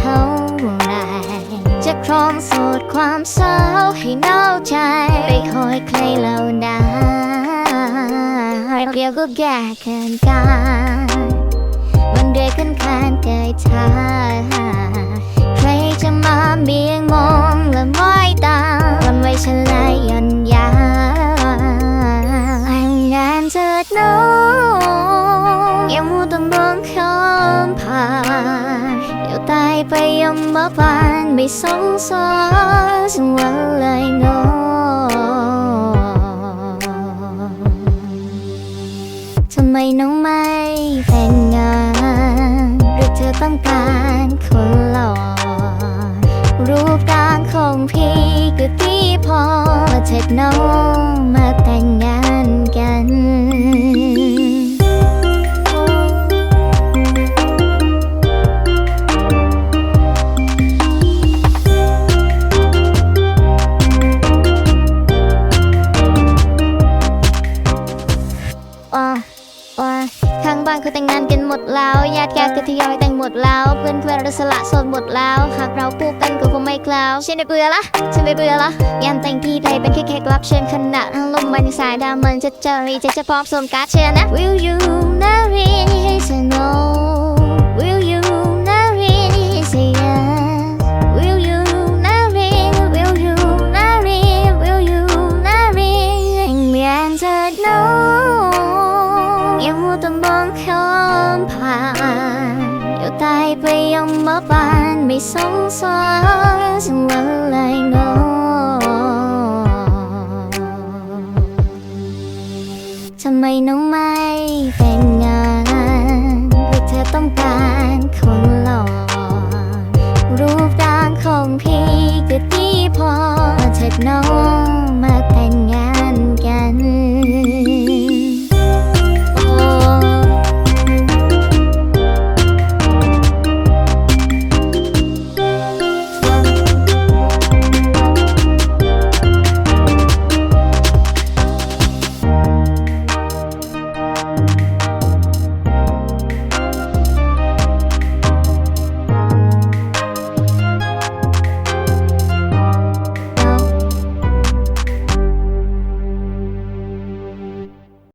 ท่าไร จะครองโสดความเศร้าให้เน่าใจ ไปคอยใครเหล่านั้นเรียกก็แก่เกินการมันเดือดขึ้นคานเกยทาใครจะมาเบี่ยงมองและไม่ตามวันไว้ฉันเลยย้อน ยมมาบานไม่สงสารสักวันเลยงอทำไมน้องไม่แต่งงานหรือเธอต้องการคนหล่อรูปร่างของพี่ก็ดีพอมาเถิดน้องมาแต่งงาน ว่าข้างบ้านเขาแต่งงานกันหมดแล้วญาติญาติก็ทยอยแต่งหมดแล้ว เพื่อนเพื่อนเราสละโสดหมดแล้ว หากเราพูดกันก็คงไม่คลาวฉันไม่เบื่อละฉันไม่เบื่อละงานแต่งที่ใดเป็นแค่แขกรับเชิญขณะลมมันสายดำมันจะเจอรีจะจะพร้อมสวมการดเชิญนะ Will you marry ข้ามผ่านเดี๋ยวตายไปยังมาบานไม่สงสารสังวันเลยงอทำไมน้องไม่แต่งงานหรือเธอต้องการคนหล่อ